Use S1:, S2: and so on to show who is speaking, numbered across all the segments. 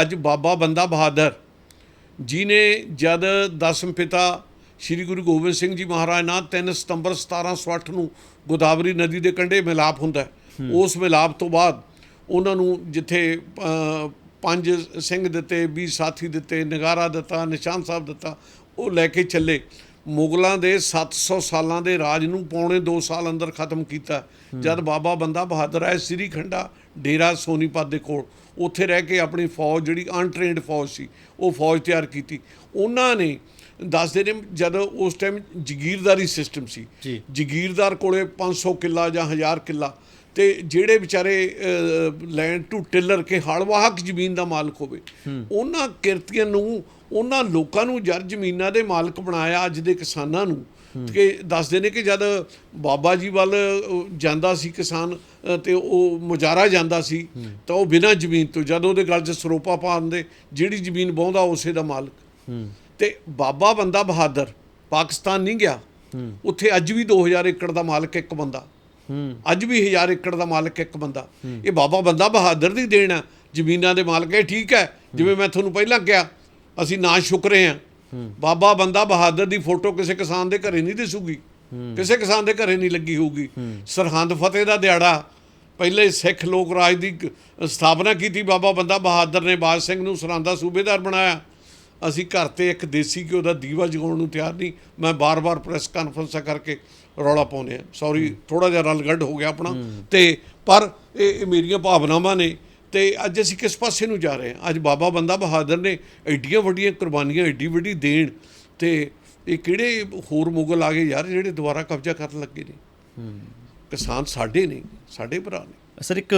S1: ਅੱਜ ਬਾਬਾ ਬੰਦਾ ਬਹਾਦਰ ਜਿਨੇ ਜਦ ਦਸਮ ਪਿਤਾ ਸ੍ਰੀ ਗੁਰੂ ਗੋਬਿੰਦ ਸਿੰਘ ਜੀ ਮਹਾਰਾਜ ਨਾਲ 3 ਸਤੰਬਰ 1708 ਨੂੰ ਗੋਦਾਵਰੀ ਨਦੀ ਦੇ ਕੰਢੇ ਮਿਲਾਪ ਹੁੰਦਾ। ਉਸ ਮਿਲਾਪ ਤੋਂ ਬਾਅਦ ਉਹਨਾਂ ਨੂੰ ਜਿੱਥੇ ਪੰਜ ਸਿੰਘ ਦਿੱਤੇ 20 ਸਾਥੀ ਦਿੱਤੇ ਨਗਾਰਾ ਦਿੱਤਾ ਨਿਸ਼ਾਨ ਸਾਹਿਬ ਦਿੱਤਾ ਉਹ ਲੈ ਕੇ ਚੱਲੇ ਮੁਗਲਾਂ ਦੇ 700 ਸਾਲਾਂ ਦੇ ਰਾਜ ਨੂੰ ਪੌਣੇ 2 ਸਾਲ ਅੰਦਰ ਖਤਮ ਕੀਤਾ। ਜਦ ਬਾਬਾ ਬੰਦਾ ਬਹਾਦਰ ਆਏ ਸ੍ਰੀ ਖੰਡਾ ਡੇਰਾ ਸੋਨੀਪਤ ਦੇ ਕੋਲ ਉੱਥੇ ਰਹਿ ਕੇ ਆਪਣੀ ਫੌਜ ਜਿਹੜੀ ਅਨਟ੍ਰੇਨਡ ਫੌਜ ਸੀ ਉਹ ਫੌਜ ਤਿਆਰ ਕੀਤੀ। ਉਹਨਾਂ ਨੇ ਦੱਸਦੇ ਨੇ ਜਦ ਉਸ ਟਾਈਮ ਜ਼ਗੀਰਦਾਰੀ ਸਿਸਟਮ ਸੀ। ਜ਼ਗੀਰਦਾਰ ਕੋਲੇ 500 ਕਿੱਲਾ ਜਾਂ 1000 ਕਿੱਲਾ ਤੇ ਜਿਹੜੇ ਵਿਚਾਰੇ ਲੈਂਡ ਟੂ ਟਿਲਰ ਕੇ ਹਲਵਾਹਕ ਜ਼ਮੀਨ ਦਾ ਮਾਲਕ ਹੋਵੇ ਉਹਨਾਂ ਕਿਰਤੀਆਂ ਨੂੰ ਉਹਨਾਂ ਲੋਕਾਂ ਨੂੰ ਜਰ ਜ਼ਮੀਨਾਂ ਦੇ ਮਾਲਕ ਬਣਾਇਆ ਅੱਜ ਦੇ ਕਿਸਾਨਾਂ ਨੂੰ। ਕਿ ਦੱਸਦੇ ਨੇ ਕਿ ਜਦ ਬਾਬਾ ਜੀ ਵੱਲ ਜਾਂਦਾ ਸੀ ਕਿਸਾਨ ਤੇ ਉਹ ਮੁਜਾਰਾ ਜਾਂਦਾ ਸੀ ਤਾਂ ਉਹ ਬਿਨਾਂ ਜ਼ਮੀਨ ਤੋਂ ਜਦ ਉਹਦੇ ਗਲ 'ਚ ਸਰੋਪਾ ਪਾਉਂਦੇ ਜਿਹੜੀ ਜ਼ਮੀਨ ਬਾਉਂਦਾ ਉਸੇ ਦਾ ਮਾਲਕ। ਤੇ ਬਾਬਾ ਬੰਦਾ ਬਹਾਦਰ ਪਾਕਿਸਤਾਨ ਨਹੀਂ ਗਿਆ। ਉੱਥੇ ਅੱਜ ਵੀ 2000 ਏਕੜ ਦਾ ਮਾਲਕ ਇੱਕ ਬੰਦਾ। ਅੱਜ ਵੀ 1000 ਏਕੜ ਦਾ ਮਾਲਕ ਇੱਕ ਬੰਦਾ। ਇਹ ਬਾਬਾ ਬੰਦਾ ਬਹਾਦਰ ਦੀ ਦੇਣ ਆ ਜ਼ਮੀਨਾਂ ਦੇ ਮਾਲਕ ਇਹ ਠੀਕ ਹੈ। ਜਿਵੇਂ ਮੈਂ ਤੁਹਾਨੂੰ ਪਹਿਲਾਂ ਕਿਹਾ ਅਸੀਂ ਨਾ ਸ਼ੁਕਰੇ ਆ ਬਾਬਾ ਬੰਦਾ ਬਹਾਦਰ ਦੀ ਫੋਟੋ ਕਿਸੇ ਕਿਸਾਨ ਦੇ ਘਰੇ ਨਹੀਂ ਦਿਸੂਗੀ। ਕਿਸੇ ਕਿਸਾਨ ਦੇ ਘਰੇ ਨਹੀਂ ਲੱਗੀ ਹੋਊਗੀ। ਸਰਹੰਦ ਫਤਿਹ ਦਾ ਦਿਹਾੜਾ ਪਹਿਲੇ ਸਿੱਖ ਲੋਕ ਰਾਜ ਦੀ ਸਥਾਪਨਾ ਕੀਤੀ। ਬਾਬਾ ਬੰਦਾ ਬਹਾਦਰ ਨੇ ਬਾਜ ਸਿੰਘ ਨੂੰ ਸਰਹੰਦ ਦਾ ਸੂਬੇਦਾਰ ਬਣਾਇਆ। ਅਸੀਂ ਘਰ ਤੇ ਇੱਕ ਦੇਸੀ ਘਿਓ ਦਾ ਦੀਵਾ ਜਗਾਉਣ ਨੂੰ ਤਿਆਰ ਨਹੀਂ। ਮੈਂ ਬਾਰ-ਬਾਰ ਪ੍ਰੈਸ ਕਾਨਫਰੰਸਾਂ ਕਰਕੇ ਰੌਲਾ ਪਾਉਂਦੇ ਆ। ਸੌਰੀ ਥੋੜਾ ਜਿਹਾ ਰਲਗੱਡ ਹੋ ਗਿਆ ਆਪਣਾ। ਤੇ ਪਰ ਇਹ ਮੇਰੀਆਂ ਭਾਵਨਾਵਾਂ ਨੇ ਤੇ ਅੱਜ ਅਸੀਂ ਕਿਸ ਪਾਸੇ ਨੂੰ ਜਾ ਰਹੇ ਹਾਂ? ਅੱਜ ਬਾਬਾ ਬੰਦਾ ਬਹਾਦਰ ਨੇ ਐਡੀਆਂ ਵੱਡੀਆਂ ਕੁਰਬਾਨੀਆਂ ਐਡੀ ਵੱਡੀ ਦੇਣ ਤੇ ਇਹ ਕਿਹੜੇ ਹੋਰ ਮੁਗਲ ਆ ਗਏ ਯਾਰ ਜਿਹੜੇ ਦੁਬਾਰਾ ਕਬਜ਼ਾ ਕਰਨ ਲੱਗੇ ਨੇ? ਕਿਸਾਨ ਸਾਡੇ ਨੇ ਸਾਡੇ ਭਰਾ ਨੇ।
S2: ਸਰ ਇੱਕ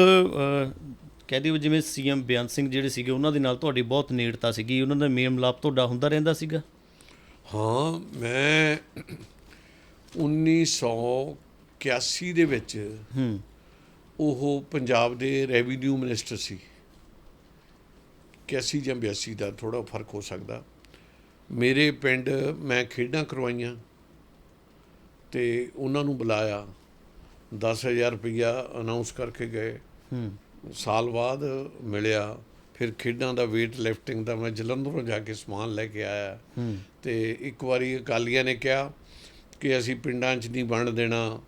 S2: ਕਹਿ ਦਿਓ ਜਿਵੇਂ ਸੀਐਮ ਬਿਆਨ ਸਿੰਘ ਜਿਹੜੇ ਸੀਗੇ ਉਹਨਾਂ ਦੇ ਨਾਲ ਤੁਹਾਡੀ ਬਹੁਤ ਨੇੜਤਾ ਸੀਗੀ। ਉਹਨਾਂ ਦਾ ਮੇਲ ਮਿਲਾਪ ਤੁਹਾਡਾ ਹੁੰਦਾ ਰਹਿੰਦਾ ਸੀਗਾ?
S1: ਹਾਂ ਮੈਂ 1981 ਦੇ ਵਿੱਚ
S2: ਹੂੰ।
S1: ਉਹ ਪੰਜਾਬ ਦੇ ਰੈਵਨਿਊ ਮਿਨਿਸਟਰ ਸੀ। 81 ਜਾਂ 82 ਦਾ ਥੋੜਾ ਫ਼ਰਕ ਹੋ ਸਕਦਾ। ਮੇਰੇ ਪਿੰਡ ਮੈਂ ਖੇਡਾਂ ਕਰਵਾਈਆਂ ਤੇ ਉਹਨਾਂ ਨੂੰ ਬੁਲਾਇਆ। 10000 ਰੁਪਇਆ ਅਨਾਉਂਸ ਕਰਕੇ ਗਏ।
S2: ਹੂੰ।
S1: ਸਾਲ ਬਾਅਦ ਮਿਲਿਆ। ਫਿਰ ਖੇਡਾਂ ਦਾ weight lifting ਦਾ ਮੈਂ ਜਲੰਧਰੋਂ ਜਾ ਕੇ ਸਮਾਨ ਲੈ ਕੇ ਆਇਆ।
S2: ਹੂੰ।
S1: ਤੇ ਇੱਕ ਵਾਰੀ ਅਕਾਲੀਆਂ ਨੇ ਕਿਹਾ ਕਿ ਅਸੀਂ ਪਿੰਡਾਂ 'ਚ ਨਹੀਂ ਵੰਡ ਦੇਣਾ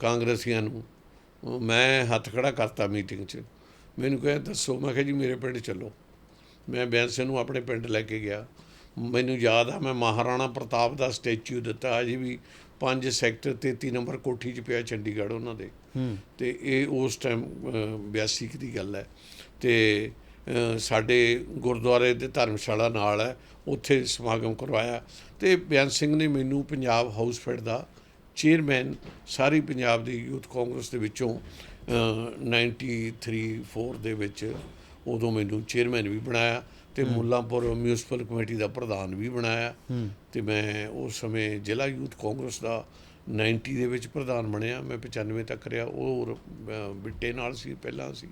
S1: ਕਾਂਗਰਸੀਆਂ ਨੂੰ। ਮੈਂ ਹੱਥ ਖੜਾ ਕਰਤਾ ਮੀਟਿੰਗ 'ਚ। ਮੈਨੂੰ ਕਹੇ ਦੱਸੋ। ਮੈਂ ਕਿਹਾ ਜੀ ਮੇਰੇ ਪਿੰਡ ਚੱਲੋ। ਮੈਂ ਬੈਂਸੇ ਨੂੰ ਆਪਣੇ ਪਿੰਡ ਲੈ ਕੇ ਗਿਆ। ਮੈਨੂੰ ਯਾਦ ਆ ਮੈਂ ਮਹਾਰਾਣਾ ਪ੍ਰਤਾਪ ਦਾ ਸਟੈਚੂ ਦਿੱਤਾ ਅਜੇ ਵੀ 5 ਸੈਕਟਰ 33 ਨੰਬਰ ਕੋਠੀ 'ਚ ਪਿਆ ਚੰਡੀਗੜ੍ਹ ਉਹਨਾਂ ਦੇ। ਤੇ ਇਹ ਉਸ ਟਾਈਮ 82 ਕੁ ਦੀ ਗੱਲ ਹੈ। ਤੇ ਸਾਡੇ ਗੁਰਦੁਆਰੇ ਦੇ ਧਰਮਸ਼ਾਲਾ ਨਾਲ ਹੈ ਉੱਥੇ ਸਮਾਗਮ ਕਰਵਾਇਆ। ਤੇ ਬਿਆਨ ਸਿੰਘ ਨੇ ਮੈਨੂੰ ਪੰਜਾਬ ਹਾਊਸ ਫੈਡ ਦਾ ਚੇਅਰਮੈਨ ਸਾਰੀ ਪੰਜਾਬ ਦੀ ਯੂਥ ਕਾਂਗਰਸ ਦੇ ਵਿੱਚੋਂ ਅ, 93 4 ਦੇ ਵਿੱਚ ਉਦੋਂ ਮੈਨੂੰ ਚੇਅਰਮੈਨ ਵੀ ਬਣਾਇਆ ਤੇ ਮੁੱਲਾਂਪੁਰ ਮਿਊਨਿਸਪਲ ਕਮੇਟੀ ਦਾ ਪ੍ਰਧਾਨ ਵੀ ਬਣਾਇਆ। ਤੇ ਮੈਂ ਉਸ ਸਮੇਂ ਜ਼ਿਲ੍ਹਾ ਯੂਥ ਕਾਂਗਰਸ ਦਾ 90 ਦੇ ਵਿੱਚ ਪ੍ਰਧਾਨ ਬਣਿਆ। ਮੈਂ 95 ਤੱਕ ਰਿਹਾ। ਉਹ ਬਿੱਟੇ ਨਾਲ ਸੀ ਪਹਿਲਾਂ ਸੀ।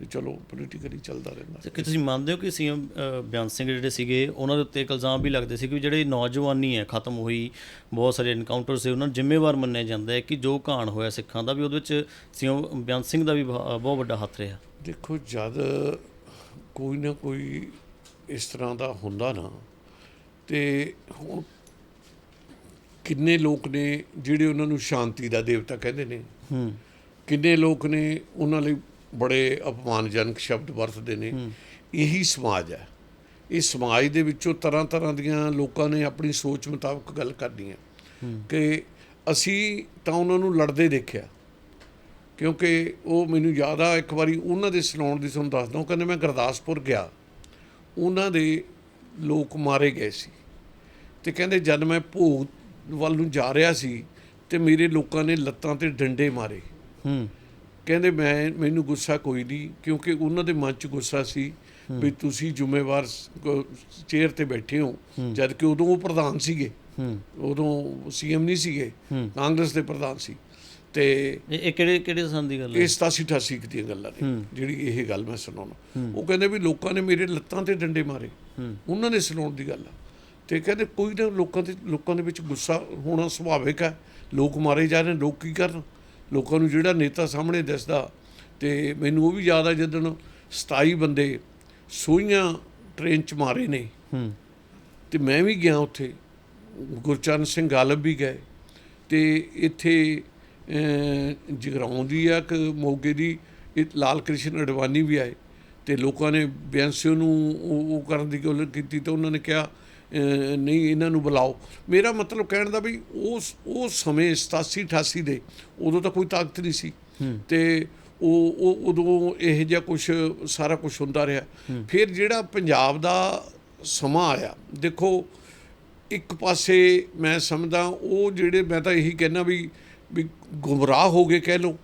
S1: ਤੇ ਚਲੋ ਪੋਲੀਟੀਕਲੀ ਚੱਲਦਾ ਰਹਿੰਦਾ।
S2: ਕੀ ਤੁਸੀਂ ਮੰਨਦੇ ਹੋ ਕਿ ਸੀਐਮ ਬਿਆਨ ਸਿੰਘ ਜਿਹੜੇ ਸੀਗੇ ਉਹਨਾਂ ਦੇ ਉੱਤੇ ਇਲਜ਼ਾਮ ਵੀ ਲੱਗਦੇ ਸੀ ਕਿ ਜਿਹੜੇ ਨੌਜਵਾਨੀ ਹੈ ਖਤਮ ਹੋਈ ਬਹੁਤ ਸਾਰੇ ਐਨਕਾਊਂਟਰ ਸੀ ਉਹਨਾਂ ਨੂੰ ਜ਼ਿੰਮੇਵਾਰ ਮੰਨਿਆ ਜਾਂਦਾ ਹੈ ਕਿ ਜੋ ਘਾਣ ਹੋਇਆ ਸਿੱਖਾਂ ਦਾ ਵੀ ਉਹਦੇ ਵਿੱਚ ਸੀਐਮ ਬਿਆਨ ਸਿੰਘ ਦਾ ਵੀ ਬਹੁਤ ਵੱਡਾ ਹੱਥ ਰਿਹਾ।
S1: ਦੇਖੋ ਜਦ ਕੋਈ ਨਾ ਕੋਈ ਇਸ ਤਰ੍ਹਾਂ ਦਾ ਹੁੰਦਾ ਨਾ ਤੇ ਹੁਣ ਕਿੰਨੇ ਲੋਕ ਨੇ ਜਿਹੜੇ ਉਹਨਾਂ ਨੂੰ ਸ਼ਾਂਤੀ ਦਾ ਦੇਵਤਾ ਕਹਿੰਦੇ ਨੇ?
S2: ਹੂੰ।
S1: ਕਿੰਨੇ ਲੋਕ ਨੇ ਉਹਨਾਂ ਲਈ ਬੜੇ ਅਪਮਾਨਜਨਕ ਸ਼ਬਦ ਵਰਤਦੇ ਨੇ। ਇਹੀ ਸਮਾਜ ਹੈ। ਇਸ ਸਮਾਜ ਦੇ ਵਿੱਚੋਂ ਤਰ੍ਹਾਂ ਤਰ੍ਹਾਂ ਦੀਆਂ ਲੋਕਾਂ ਨੇ ਆਪਣੀ ਸੋਚ ਮੁਤਾਬਕ ਗੱਲ ਕਰਨੀ ਹੈ। ਕਿ ਅਸੀਂ ਤਾਂ ਉਹਨਾਂ ਨੂੰ ਲੜਦੇ ਦੇਖਿਆ। ਕਿਉਂਕਿ ਉਹ ਮੈਨੂੰ ਯਾਦ ਆ ਇੱਕ ਵਾਰੀ ਉਹਨਾਂ ਦੇ ਸੁਣਾਉਣ ਦੀ ਤੁਹਾਨੂੰ ਦੱਸਦਾ ਉਹ ਕਹਿੰਦੇ ਮੈਂ ਗੁਰਦਾਸਪੁਰ ਗਿਆ। ਉਹਨਾਂ ਦੇ ਲੋਕ ਮਾਰੇ ਗਏ ਸੀ। ਤੇ ਕਹਿੰਦੇ ਜਦ ਮੈਂ ਭੋਗ ਵੱਲ ਨੂੰ ਜਾ ਰਿਹਾ ਸੀ ਤੇ ਮੇਰੇ ਲੋਕਾਂ ਨੇ ਲੱਤਾਂ ਤੇ ਡੰਡੇ ਮਾਰੇ।
S2: ਹੂੰ।
S1: ਕਹਿੰਦੇ ਮੈਂ ਮੈਨੂੰ ਗੁੱਸਾ ਕੋਈ ਨਹੀਂ ਕਿਉਂਕਿ ਉਹਨਾਂ ਦੇ ਮਨ 'ਚ ਗੁੱਸਾ ਸੀ ਵੀ ਤੁਸੀਂ ਜ਼ਿੰਮੇਵਾਰ ਚੇਅਰ ਤੇ ਬੈਠੇ ਹੋ। ਜਦ ਕਿ ਉਦੋਂ ਉਹ ਪ੍ਰਧਾਨ ਸੀਗੇ। ਉਦੋਂ ਸੀਐਮ ਨਹੀਂ ਸੀਗੇ। ਕਾਂਗਰਸ ਦੇ ਪ੍ਰਧਾਨ ਸੀ। ਤੇ
S2: ਇਹ ਕਿਹੜੇ ਕਿਹੜੇ ਸੰਨ ਦੀ ਗੱਲ ਹੈ?
S1: ਇਹ 87 88 ਕੁ ਦੀਆਂ ਗੱਲਾਂ ਨੇ। ਜਿਹੜੀ ਇਹ ਗੱਲ ਮੈਂ ਸੁਣਾਉਣਾ। ਉਹ ਕਹਿੰਦੇ ਵੀ ਲੋਕਾਂ ਨੇ ਮੇਰੇ ਲੱਤਾਂ ਤੇ ਡੰਡੇ ਮਾਰੇ। ਉਹਨਾਂ ਨੇ ਸੁਣਾਉਣ ਦੀ ਗੱਲ ਆ। ਤੇ ਕਹਿੰਦੇ ਕੋਈ ਨਾ ਲੋਕਾਂ ਦੇ ਲੋਕਾਂ ਦੇ ਵਿੱਚ ਗੁੱਸਾ ਹੋਣਾ ਸੁਭਾਵਿਕ ਹੈ। ਲੋਕ ਮਾਰੇ ਜਾ ਰਹੇ ਨੇ, ਲੋਕ ਕੀ ਕਰਨ? ਲੋਕਾਂ ਨੂੰ ਜਿਹੜਾ ਨੇਤਾ ਸਾਹਮਣੇ ਦਿਸਦਾ ਤੇ ਮੈਨੂੰ ਉਹ ਵੀ ਯਾਦ ਆ ਜਦੋਂ 27 ਬੰਦੇ ਸੂਈਆਂ ਟ੍ਰੇਨ ਚ ਮਾਰੇ ਨੇ।
S2: ਹੂੰ।
S1: ਤੇ ਮੈਂ ਵੀ ਗਿਆ ਉੱਥੇ। ਗੁਰਚਰਨ ਸਿੰਘ ਗਾਲਬ ਵੀ ਗਏ। ਤੇ ਇੱਥੇ ਅਹ, ਜਗਰਾਉਂ ਦੀ ਆ ਕਿ ਮੋਗੇ ਦੀ ਇਹ ਲਾਲ ਕ੍ਰਿਸ਼ਨ ਅਡਵਾਨੀ ਵੀ ਆਏ। ਤੇ ਲੋਕਾਂ ਨੇ ਬਿਆੰਸਿਓ ਨੂੰ ਉਹ ਕਰਨ ਦੀ ਗੱਲ ਕੀਤੀ ਤੇ ਉਹਨਾਂ ਨੇ ਕਿਹਾ ਨਹੀਂ ਇਹਨਾਂ ਨੂੰ ਬੁਲਾਓ। ਮੇਰਾ ਮਤਲਬ ਕਹਿਣ ਦਾ ਵੀ ਉਸ ਉਸ ਸਮੇਂ 87 88 ਦੇ ਉਦੋਂ ਤਾਂ ਕੋਈ ਤਾਕਤ ਨਹੀਂ ਸੀ। ਤੇ ਉਹ ਉਹ ਉਦੋਂ ਇਹ ਜਿਹਾ ਕੁਝ ਸਾਰਾ ਕੁਝ ਹੁੰਦਾ ਰਿਹਾ। ਫਿਰ ਜਿਹੜਾ ਪੰਜਾਬ ਦਾ ਸਮਾਂ ਆਇਆ ਦੇਖੋ ਇੱਕ ਪਾਸੇ ਮੈਂ ਸਮਝਦਾ ਉਹ ਜਿਹੜੇ ਮੈਂ ਤਾਂ ਇਹੀ ਕਹਿਣਾ ਵੀ ਵੀ ਗੁੰਮਰਾਹ ਹੋ ਗਏ ਕਹਿ ਲਓ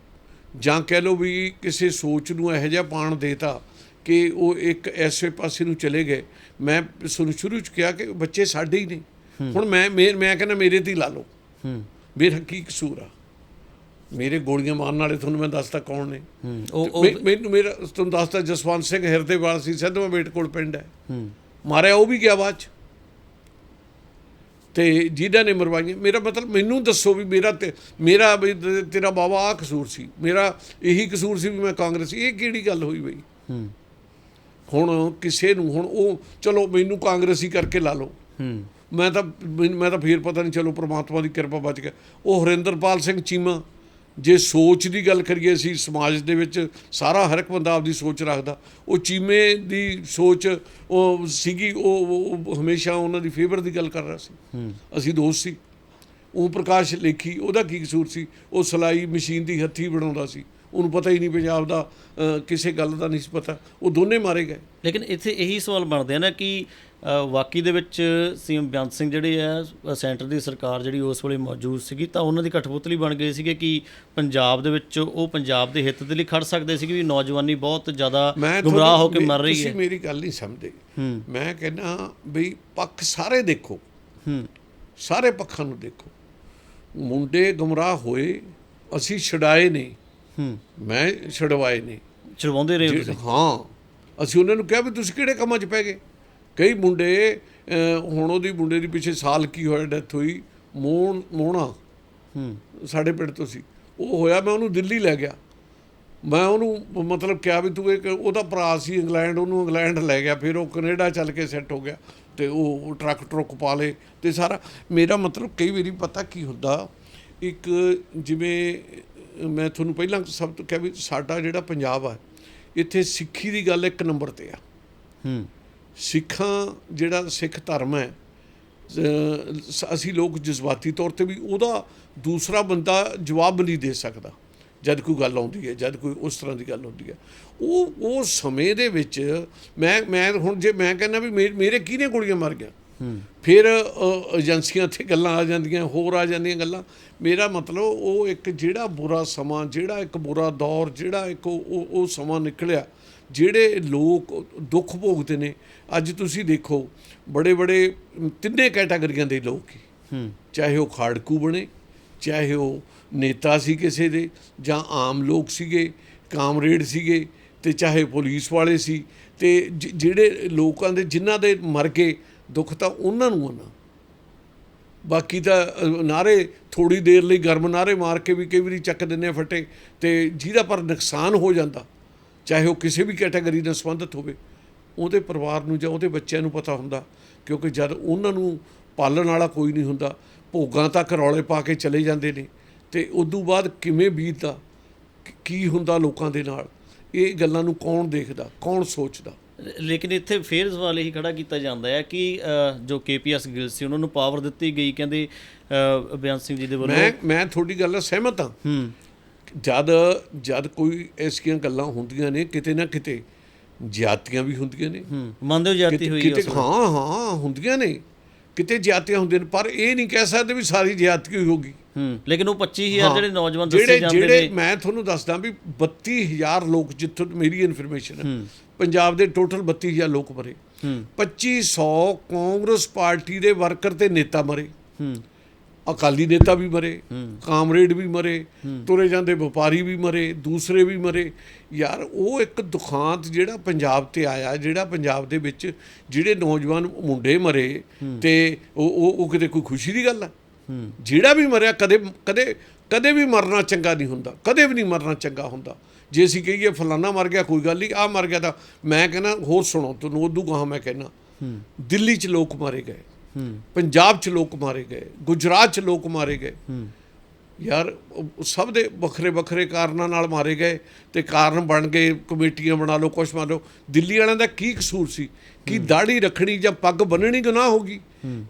S1: ਜਾਂ ਕਹਿ ਲਓ ਵੀ ਕਿਸੇ ਸੋਚ ਨੂੰ ਇਹੋ ਜਿਹਾ ਪਾਣ ਦੇਤਾ ਕਿ ਉਹ ਇੱਕ ਐਸੇ ਪਾਸੇ ਨੂੰ ਚਲੇ ਗਏ। ਮੈਂ ਤੁਹਾਨੂੰ ਸ਼ੁਰੂ ਚ ਕਿਹਾ ਕਿ ਬੱਚੇ ਸਾਡੇ ਹੀ ਨੇ। ਹੁਣ ਮੈਂ ਮੈਂ ਕਹਿੰਦਾ ਮੇਰੇ ਤੇ ਹੀ ਲਾ ਲਓ।
S2: ਹੂੰ।
S1: ਮੇਰਾ ਕੀ ਕਸੂਰ ਆ? ਮੇਰੇ ਗੋਲੀਆਂ ਮਾਰਨ ਵਾਲੇ ਤੁਹਾਨੂੰ ਮੈਂ ਦੱਸਦਾ ਕੌਣ ਨੇ?
S2: ਹੂੰ। ਉਹ
S1: ਮੈਨੂੰ ਮੇਰਾ ਤੁਹਾਨੂੰ ਦੱਸਦਾ ਜਸਵੰਤ ਸਿੰਘ ਹਿਰਦੇਵਾਲ ਸੀ ਸਿੱਧਵਾਂ ਬੇਟ ਕੋਲ ਪਿੰਡ ਹੈ।
S2: ਹੂੰ।
S1: ਮਾਰਿਆ ਉਹ ਵੀ ਗਿਆ ਬਾਅਦ ਚ। ਤੇ ਜਿਨ੍ਹਾਂ ਨੇ ਮਰਵਾਈਆਂ ਮੇਰਾ ਮਤਲਬ ਮੈਨੂੰ ਦੱਸੋ ਵੀ ਮੇਰਾ ਤੇ ਮੇਰਾ ਤੇਰਾ ਬਾਬਾ ਆ ਕਸੂਰ ਸੀ। ਮੇਰਾ ਇਹੀ ਕਸੂਰ ਸੀ ਵੀ ਮੈਂ ਕਾਂਗਰਸੀ ਇਹ ਕਿਹੜੀ ਗੱਲ ਹੋਈ ਬਈ?
S2: ਹੂੰ।
S1: ਹੁਣ ਕਿਸੇ ਨੂੰ ਹੁਣ ਉਹ ਚਲੋ ਮੈਨੂੰ ਕਾਂਗਰਸੀ ਕਰਕੇ ਲਾ ਲਓ।
S2: ਹੂੰ।
S1: ਮੈਂ ਤਾਂ ਮੈਂ ਤਾਂ ਫੇਰ ਪਤਾ ਨਹੀਂ ਚਲੋ ਪ੍ਰਮਾਤਮਾ ਦੀ ਕਿਰਪਾ ਬਚ ਗਿਆ। ਉਹ ਹਰਿੰਦਰਪਾਲ ਸਿੰਘ ਚੀਮਾ ਜੇ ਸੋਚ ਦੀ ਗੱਲ ਕਰੀਏ ਸੀ ਸਮਾਜ ਦੇ ਵਿੱਚ ਸਾਰਾ ਹਰ ਇੱਕ ਬੰਦਾ ਆਪਦੀ ਸੋਚ ਰੱਖਦਾ। ਉਹ ਚੀਮੇ ਦੀ ਸੋਚ ਉਹ ਸੀਗੀ ਉਹ ਹਮੇਸ਼ਾ ਉਹਨਾਂ ਦੀ ਫੇਵਰ ਦੀ ਗੱਲ ਕਰ ਰਿਹਾ ਸੀ। ਅਸੀਂ ਦੋਸਤ ਸੀ। ਉਹ ਪ੍ਰਕਾਸ਼ ਲੇਖੀ ਉਹਦਾ ਕੀ ਕਸੂਰ ਸੀ? ਉਹ ਸਲਾਈ ਮਸ਼ੀਨ ਦੀ ਹੱਥੀ ਬਣਾਉਂਦਾ ਸੀ। ਉਹਨੂੰ ਪਤਾ ਹੀ ਨਹੀਂ ਪੰਜਾਬ ਦਾ ਕਿਸੇ ਗੱਲ ਦਾ ਨਹੀਂ ਸੀ ਪਤਾ। ਉਹ ਦੋਨੇ ਮਾਰੇ ਗਏ।
S2: ਲੇਕਿਨ ਇੱਥੇ ਇਹੀ ਸਵਾਲ ਬਣਦੇ ਆ ਨਾ ਕਿ ਅ, ਵਾਕਈ ਦੇ ਵਿੱਚ ਸੀਐਮ ਬੇਅੰਤ ਸਿੰਘ ਜਿਹੜੇ ਆ ਸੈਂਟਰ ਦੀ ਸਰਕਾਰ ਜਿਹੜੀ ਉਸ ਵੇਲੇ ਮੌਜੂਦ ਸੀਗੀ ਤਾਂ ਉਹਨਾਂ ਦੀ ਕਠਪੁਤਲੀ ਬਣ ਗਏ ਸੀਗੇ ਕਿ ਪੰਜਾਬ ਦੇ ਵਿੱਚ ਉਹ ਪੰਜਾਬ ਦੇ ਹਿੱਤ ਦੇ ਲਈ ਖੜ ਸਕਦੇ ਸੀਗੇ ਵੀ ਨੌਜਵਾਨੀ ਬਹੁਤ ਜ਼ਿਆਦਾ ਗੁੰਮਰਾਹ ਹੋ ਕੇ ਮਰ ਰਹੀ
S1: ਤੁਸੀਂ
S2: ਹੈ।
S1: ਮੇਰੀ ਗੱਲ ਨਹੀਂ ਸਮਝਦੇ। ਮੈਂ ਕਹਿੰਦਾ ਬਈ ਪੱਖ ਸਾਰੇ ਦੇਖੋ।
S2: ਹੂੰ।
S1: ਸਾਰੇ ਪੱਖਾਂ ਨੂੰ ਦੇਖੋ। ਮੁੰਡੇ ਗੁੰਮਰਾਹ ਹੋਏ ਅਸੀਂ ਛਡਾਏ ਨੇ
S2: ਹੂੰ।
S1: ਮੈਂ ਛਡਵਾਏ ਨੇ।
S2: ਚੜਵਾਉਂਦੇ ਰਹੇ ਤੁਸੀਂ?
S1: ਹਾਂ। ਅਸੀਂ ਉਹਨਾਂ ਨੂੰ ਕਿਹਾ ਵੀ ਤੁਸੀਂ ਕਿਹੜੇ ਕੰਮਾਂ 'ਚ ਪੈ ਗਏ? ਕਈ ਮੁੰਡੇ ਹੁਣ ਉਹਦੀ ਮੁੰਡੇ ਦੀ ਪਿੱਛੇ ਸਾਲ ਕੀ ਹੋਇਆ ਡੈਥ ਹੋਈ ਮੋਹਣ ਮੋਹਣਾ
S2: ਹੂੰ।
S1: ਸਾਡੇ ਪਿੰਡ ਤੋਂ ਸੀ। ਉਹ ਹੋਇਆ ਮੈਂ ਉਹਨੂੰ ਦਿੱਲੀ ਲੈ ਗਿਆ। ਮੈਂ ਉਹਨੂੰ ਮਤਲਬ ਕਿਹਾ ਵੀ ਤੂੰ ਇੱਕ ਉਹਦਾ ਭਰਾ ਸੀ ਇੰਗਲੈਂਡ ਉਹਨੂੰ ਇੰਗਲੈਂਡ ਲੈ ਗਿਆ ਫਿਰ ਉਹ ਕੈਨੇਡਾ ਚੱਲ ਕੇ ਸੈੱਟ ਹੋ ਗਿਆ ਤੇ ਉਹ ਟਰੱਕ ਟਰੁੱਕ ਪਾ ਲੇ ਤੇ ਸਾਰਾ। ਮੇਰਾ ਮਤਲਬ ਕਈ ਵਾਰੀ ਪਤਾ ਕੀ ਹੁੰਦਾ ਇੱਕ ਜਿਵੇਂ ਮੈਂ ਤੁਹਾਨੂੰ ਪਹਿਲਾਂ ਸਭ ਤੋਂ ਕਿਹਾ ਵੀ ਸਾਡਾ ਜਿਹੜਾ ਪੰਜਾਬ ਆ ਇੱਥੇ ਸਿੱਖੀ ਦੀ ਗੱਲ ਇੱਕ ਨੰਬਰ ਤੇ ਆ।
S2: ਹੂੰ।
S1: ਸਿੱਖਾਂ ਜਿਹੜਾ ਸਿੱਖ ਧਰਮ ਹੈ ਅਸੀਂ ਲੋਕ ਜਜ਼ਬਾਤੀ ਤੌਰ ਤੇ ਵੀ ਉਹਦਾ ਦੂਸਰਾ ਬੰਦਾ ਜਵਾਬ ਨਹੀਂ ਦੇ ਸਕਦਾ। ਜਦ ਕੋਈ ਗੱਲ ਆਉਂਦੀ ਹੈ ਜਦ ਕੋਈ ਉਸ ਤਰ੍ਹਾਂ ਦੀ ਗੱਲ ਹੁੰਦੀ ਹੈ। ਉਹ ਉਹ ਸਮੇਂ ਦੇ ਵਿੱਚ ਮੈਂ ਮੈਂ ਹੁਣ ਜੇ ਮੈਂ ਕਹਿੰਦਾ ਵੀ ਮੇਰੇ ਕਿਹਨੇ ਗੋਲੀਆਂ ਮਾਰ ਗਿਆ ਫਿਰ ਏਜੰਸੀਆਂ ਤੇ ਗੱਲਾਂ ਆ ਜਾਂਦੀਆਂ ਹੋਰ ਆ ਜਾਂਦੀਆਂ ਗੱਲਾਂ। ਮੇਰਾ ਮਤਲਬ ਉਹ ਇੱਕ ਜਿਹੜਾ ਬੁਰਾ ਸਮਾਂ ਜਿਹੜਾ ਇੱਕ ਬੁਰਾ ਦੌਰ ਜਿਹੜਾ ਇੱਕ ਉਹ ਉਹ- ਸਮਾਂ ਨਿਕਲਿਆ ਜਿਹੜੇ ਲੋਕ ਦੁੱਖ ਭੋਗਦੇ ਨੇ ਅੱਜ ਤੁਸੀਂ ਦੇਖੋ ਬੜੇ ਬੜੇ ਤਿੰਨੇ ਕੈਟਾਗਰੀਆਂ ਦੇ ਲੋਕ ਹੀ। ਚਾਹੇ ਉਹ ਖਾੜਕੂ ਬਣੇ ਚਾਹੇ ਉਹ ਨੇਤਾ ਸੀ ਕਿਸੇ ਦੇ ਜਾਂ ਆਮ ਲੋਕ ਸੀਗੇ ਕਾਮਰੇਡ ਸੀਗੇ ਤੇ ਚਾਹੇ ਪੁਲਿਸ ਵਾਲੇ ਸੀ ਤੇ ਜਿਹੜੇ ਲੋਕਾਂ ਦੇ ਜਿਨ੍ਹਾਂ ਦੇ ਮਰ ਗਏ ਦੁੱਖ ਤਾਂ ਉਹਨਾਂ ਨੂੰ ਆ ਨਾ। ਬਾਕੀ ਤਾਂ ਅ, ਨਾਰੇ ਥੋੜੀ ਦੇਰ ਲਈ ਗਰਮ ਨਾਰੇ ਮਾਰ ਕੇ ਵੀ ਕਈ ਵਾਰੀ ਚੱਕ ਦਿੰਨੇ ਆ ਫੱਟੇ ਤੇ ਜਿਹਦਾ ਪਰ ਨੁਕਸਾਨ ਹੋ ਜਾਂਦਾ ਚਾਹੇ ਉਹ ਕਿਸੇ ਵੀ ਕੈਟਾਗਰੀ ਨਾਲ ਸੰਬੰਧਿਤ ਹੋਵੇ ਉਹਦੇ ਪਰਿਵਾਰ ਨੂੰ ਜਾਂ ਉਹਦੇ ਬੱਚਿਆਂ ਨੂੰ ਪਤਾ ਹੁੰਦਾ ਕਿਉਂਕਿ ਜਦ ਉਹਨਾਂ ਨੂੰ ਪਾਲਣ ਵਾਲਾ ਕੋਈ ਨਹੀਂ ਹੁੰਦਾ ਭੋਗਾਂ ਤੱਕ ਰੌਲੇ ਪਾ ਕੇ ਚਲੇ ਜਾਂਦੇ ਨੇ ਤੇ ਉਦੋਂ ਬਾਅਦ ਕਿਵੇਂ ਬੀਤਦਾ ਕੀ- ਕੀ ਹੁੰਦਾ ਲੋਕਾਂ ਦੇ ਨਾਲ ਇਹ ਗੱਲਾਂ ਨੂੰ ਕੌਣ ਦੇਖਦਾ ਕੌਣ ਸੋਚਦਾ।
S2: ਲੇਕਿਨ ਇੱਥੇ ਫੇਰ ਸਵਾਲ ਇਹੀ ਖੜਾ ਕੀਤਾ ਜਾਂਦਾ ਹੈ ਕਿ ਜੋ ਕੇਪੀਐਸ ਗਿੱਲ ਸੀ ਉਹਨਾਂ ਨੂੰ ਪਾਵਰ ਦਿੱਤੀ ਗਈ ਕਹਿੰਦੇ ਬੇਅੰਤ ਸਿੰਘ ਜੀ ਦੇ ਵੱਲੋਂ।
S1: ਮੈਂ ਮੈਂ ਤੁਹਾਡੀ ਗੱਲ ਨਾਲ ਸਹਿਮਤ ਹਾਂ।
S2: ਹੂੰ।
S1: ਜਦ ਜਦ ਕੋਈ ਐਸੀਆਂ ਗੱਲਾਂ ਹੁੰਦੀਆਂ ਨੇ ਕਿਤੇ ਨਾ ਕਿਤੇ ਜਾਤੀਆਂ ਵੀ ਹੁੰਦੀਆਂ ਨੇ।
S2: ਮੰਨਦੇ ਹੋ ਜਾਤੀ ਹੋਈ ਹੈ
S1: ਕਿਤੇ? ਹਾਂ ਹਾਂ ਹੁੰਦੀਆਂ ਨੇ। ਕਿਤੇ ਜਾਤੀਆਂ ਹੁੰਦੀਆਂ ਨੇ ਪਰ ਇਹ ਨਹੀਂ ਕਹਿ ਸਕਦੇ ਵੀ ਸਾਰੀ ਜਾਤੀ ਹੀ ਹੋਗੀ
S2: ਹੂੰ ਲੇਕਿਨ ਉਹ 25000 ਜਿਹੜੇ ਨੌਜਵਾਨ ਦੱਸੇ
S1: ਜਿਹੜੇ
S2: ਜਾਂਦੇ
S1: ਜਿਹੜੇ
S2: ਨੇ
S1: ਮੈਂ ਤੁਹਾਨੂੰ ਦੱਸਦਾ ਵੀ 32000 ਲੋਕ ਜਿੱਥੋਂ ਮੇਰੀ ਇਨਫੋਰਮੇਸ਼ਨ ਹੈ
S2: ਹੂੰ।
S1: ਪੰਜਾਬ ਦੇ ਟੋਟਲ 32000 ਲੋਕ ਮਰੇ।
S2: ਹੂੰ।
S1: 2500 ਕਾਂਗਰਸ ਪਾਰਟੀ ਦੇ ਵਰਕਰ ਤੇ ਨੇਤਾ ਮਰੇ।
S2: ਹੂੰ।
S1: ਅਕਾਲੀ ਨੇਤਾ ਵੀ ਮਰੇ। ਕਾਮਰੇਡ ਵੀ ਮਰੇ ਤੁਰੇ ਜਾਂਦੇ ਵਪਾਰੀ ਵੀ ਮਰੇ ਦੂਸਰੇ ਵੀ ਮਰੇ। ਯਾਰ ਉਹ ਇੱਕ ਦੁਖਾਂਤ ਜਿਹੜਾ ਪੰਜਾਬ ਤੇ ਆਇਆ ਜਿਹੜਾ ਪੰਜਾਬ ਦੇ ਵਿੱਚ ਜਿਹੜੇ ਨੌਜਵਾਨ ਮੁੰਡੇ ਮਰੇ ਤੇ ਉਹ ਉਹ ਉਹ ਕਿਤੇ ਕੋਈ ਖੁਸ਼ੀ ਦੀ ਗੱਲ ਆ? ਜਿਹੜਾ ਵੀ ਮਰਿਆ ਕਦੇ ਕਦੇ ਕਦੇ ਵੀ ਮਰਨਾ ਚੰਗਾ ਨਹੀਂ ਹੁੰਦਾ ਕਦੇ ਵੀ ਨਹੀਂ ਮਰਨਾ ਚੰਗਾ ਹੁੰਦਾ। ਜੇ ਅਸੀਂ ਕਹੀਏ ਫਲਾਨਾ ਮਰ ਗਿਆ ਕੋਈ ਗੱਲ ਨਹੀਂ ਆ ਮਰ ਗਿਆ ਤਾਂ ਮੈਂ ਕਹਿੰਦਾ ਹੋਰ ਸੁਣੋ ਤੁਹਾਨੂੰ ਉਦੋਂ ਕਹਾਂ ਮੈਂ ਕਹਿੰਦਾ ਦਿੱਲੀ 'ਚ ਲੋਕ ਮਾਰੇ ਗਏ। ਪੰਜਾਬ 'ਚ ਲੋਕ ਮਾਰੇ ਗਏ ਗੁਜਰਾਤ 'ਚ ਲੋਕ ਮਾਰੇ ਗਏ।
S2: ਹੂੰ।
S1: ਯਾਰ ਸਭ ਦੇ ਵੱਖਰੇ ਵੱਖਰੇ ਕਾਰਨਾਂ ਨਾਲ ਮਾਰੇ ਗਏ ਤੇ ਕਾਰਨ ਬਣ ਗਏ ਕਮੇਟੀਆਂ ਬਣਾ ਲਓ ਕੁਛ ਬਣਾ ਲਓ। ਦਿੱਲੀ ਵਾਲਿਆਂ ਦਾ ਕੀ ਕਸੂਰ ਸੀ? ਕੀ ਦਾੜੀ ਰੱਖਣੀ ਜਾਂ ਪੱਗ ਬੰਨਣੀ ਗੁਨਾਹ ਹੋ ਗਈ?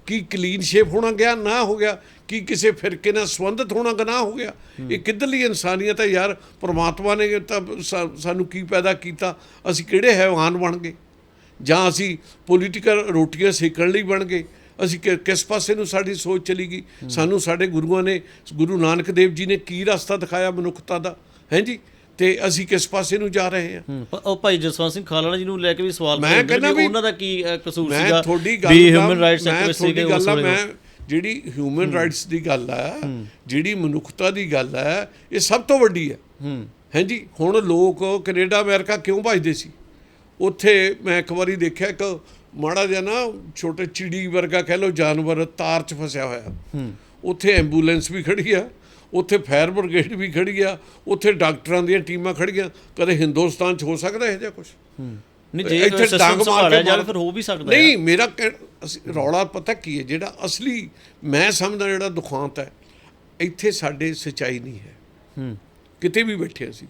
S1: ਕੀ ਕਲੀਨ ਸ਼ੇਪ ਹੋਣਾ ਗਿਆ ਨਾ ਹੋ ਗਿਆ? ਕੀ ਕਿਸੇ ਫਿਰਕੇ ਨਾਲ ਸੰਬੰਧਿਤ ਹੋਣਾ ਗੁਨਾਹ ਹੋ ਗਿਆ? ਇਹ ਕਿੱਧਰਲੀ ਇਨਸਾਨੀਅਤ ਹੈ ਯਾਰ? ਪ੍ਰਮਾਤਮਾ ਨੇ ਤਾਂ ਸਾਨੂੰ ਕੀ ਪੈਦਾ ਕੀਤਾ? ਅਸੀਂ ਕਿਹੜੇ ਹੈਵਾਨ ਬਣ ਗਏ? ਜਾਂ ਅਸੀਂ ਪੋਲੀਟੀਕਲ ਰੋਟੀਆਂ ਸੇਕਣ ਲਈ ਬਣ ਗਏ? ਅਸੀਂ ਕਿ- ਕਿਸ ਪਾਸੇ ਨੂੰ ਸਾਡੀ ਸੋਚ ਚਲੀ ਗਈ? ਸਾਨੂੰ ਸਾਡੇ ਗੁਰੂਆਂ ਨੇ ਗੁਰੂ ਨਾਨਕ ਦੇਵ ਜੀ ਨੇ ਕੀ ਰਸਤਾ ਦਿਖਾਇਆ ਮਨੁੱਖਤਾ ਦਾ? ਹੈ ਜੀ? ਤੇ ਅਸੀਂ ਕਿਸ ਪਾਸੇ ਨੂੰ ਜਾ ਰਹੇ ਹਾਂ?
S2: ਹੂੰ ਪ- ਉਹ ਭਾਈ ਜਸਵੰਤ ਸਿੰਘ ਖਾਲੜਾ ਜੀ ਨੂੰ ਲੈ ਕੇ ਵੀ ਸਵਾਲ
S1: ਮੈਂ
S2: ਨੇ
S1: ਕਹਿੰਦਾ
S2: ਵੀ
S1: ਵੀ
S2: ਉਹਨਾਂ ਦਾ ਕੀ ਅ, ਕਸੂਰ
S1: ਮੈਂ
S2: ਸੀਗਾ?
S1: ਤੁਹਾਡੀ
S2: ਵੀ
S1: ਗੱਲ
S2: ਹਿਊਮਨ ਰਾਈਟਸ
S1: ਮੈਂ
S2: ਐਕਟਿਵਿਸਟ ਸੀਗੇ
S1: ਤੁਹਾਡੀ
S2: ਉਸ
S1: ਗੱਲ ਆ
S2: ਵੇਲੇ
S1: ਮੈਂ ਜਿਹੜੀ ਹਿਊਮਨ ਰਾਈਟਸ ਦੀ ਗੱਲ ਹੈ। ਜਿਹੜੀ ਮਨੁੱਖਤਾ ਦੀ ਗੱਲ ਹੈ ਇਹ ਸਭ ਤੋਂ ਵੱਡੀ ਹੈ।
S2: ਹੂੰ
S1: ਹਾਂਜੀ ਹੁਣ ਲੋਕ ਕੈਨੇਡਾ ਅਮਰੀਕਾ ਕਿਉਂ ਭਜਦੇ ਸੀ? ਉੱਥੇ ਮੈਂ ਇੱਕ ਵਾਰੀ ਦੇਖਿਆ ਇੱਕ ਮਾੜਾ ਜਿਹਾ ਨਾ ਛੋਟੇ ਚਿੜੀ ਵਰਗਾ ਕਹਿ ਲਓ ਜਾਨਵਰ ਤਾਰ 'ਚ ਫਸਿਆ ਹੋਇਆ।
S2: ਹੂੰ।
S1: ਉੱਥੇ ਐਂਬੂਲੈਂਸ ਵੀ ਖੜੀ ਆ ਉੱਥੇ ਫਾਇਰ ਬ੍ਰਿਗੇਡ ਵੀ ਖੜੀ ਆ ਉੱਥੇ ਡਾਕਟਰਾਂ ਦੀਆਂ ਟੀਮਾਂ ਖੜੀਆਂ। ਕਦੇ ਹਿੰਦੁਸਤਾਨ 'ਚ ਹੋ ਸਕਦਾ ਇਹ ਜਿਹਾ ਕੁਝ
S2: ਨਹੀਂ ਜੇ
S1: ਇੱਥੇ ਡੰਗ ਮਾਰ ਕੇ
S2: ਫਿਰ ਹੋ ਵੀ ਸਕਦਾ
S1: ਨਹੀਂ ਮੇਰਾ ਰੌਲਾ ਪਤਾ ਕੀ ਹੈ ਜਿਹੜਾ ਅਸਲੀ ਮੈਂ ਸਮਝਦਾ ਜਿਹੜਾ ਦੁਖਾਂਤ ਹੈ ਇੱਥੇ ਸਾਡੇ ਸਚਾਈ ਨਹੀਂ ਹੈ।
S2: ਹੂੰ।
S1: ਕਿਤੇ ਵੀ ਬੈਠੇ ਅਸੀਂ।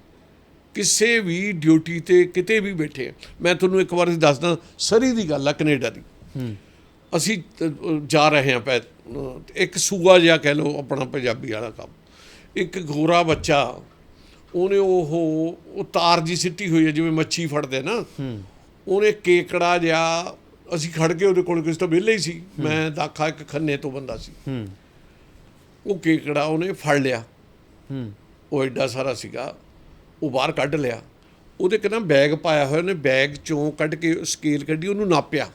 S1: ਕਿਸੇ ਵੀ ਡਿਊਟੀ ਤੇ ਕਿਤੇ ਵੀ ਬੈਠੇ ਮੈਂ ਤੁਹਾਨੂੰ ਇੱਕ ਵਾਰ ਦੱਸਦਾ ਸਰੀ ਦੀ ਗੱਲ ਆ ਕੈਨੇਡਾ ਦੀ। ਅਸੀਂ ਜਾ ਰਹੇ ਹਾਂ ਪੈ ਇੱਕ ਸੂਆ ਜਿਹਾ ਕਹਿ ਲਓ ਆਪਣਾ ਪੰਜਾਬੀ ਵਾਲਾ ਕੰਮ। ਇੱਕ ਗੋਰਾ ਬੱਚਾ ਉਹਨੇ ਉਹ ਉਹ ਤਾਰ ਜੀ ਸਿੱਟੀ ਹੋਈ ਹੈ ਜਿਵੇਂ ਮੱਛੀ ਫੜਦੇ ਨਾ। ਉਹਨੇ ਕੇਕੜਾ ਜਿਹਾ ਅਸੀਂ ਖੜ ਕੇ ਉਹਦੇ ਕੋਲ ਕਿਸੇ ਤੋਂ ਵਿਹਲੇ ਹੀ ਸੀ। ਮੈਂ ਦਾਖਾ ਇੱਕ ਖੰਨੇ ਤੋਂ ਬੰਦਾ ਸੀ। ਉਹ ਕੇਕੜਾ ਉਹਨੇ ਫੜ ਲਿਆ। ਉਹ ਐਡਾ ਸਾਰਾ ਸੀਗਾ। ਉਹ ਬਾਹਰ ਕੱਢ ਲਿਆ। ਉਹਦੇ ਕਹਿੰਦਾ ਬੈਗ ਪਾਇਆ ਹੋਇਆ ਉਹਨੇ ਬੈਗ ਚੋਂ ਕੱਢ ਕੇ ਸਕੇਲ ਕੱਢੀ, ਉਹਨੂੰ ਨਾਪਿਆ।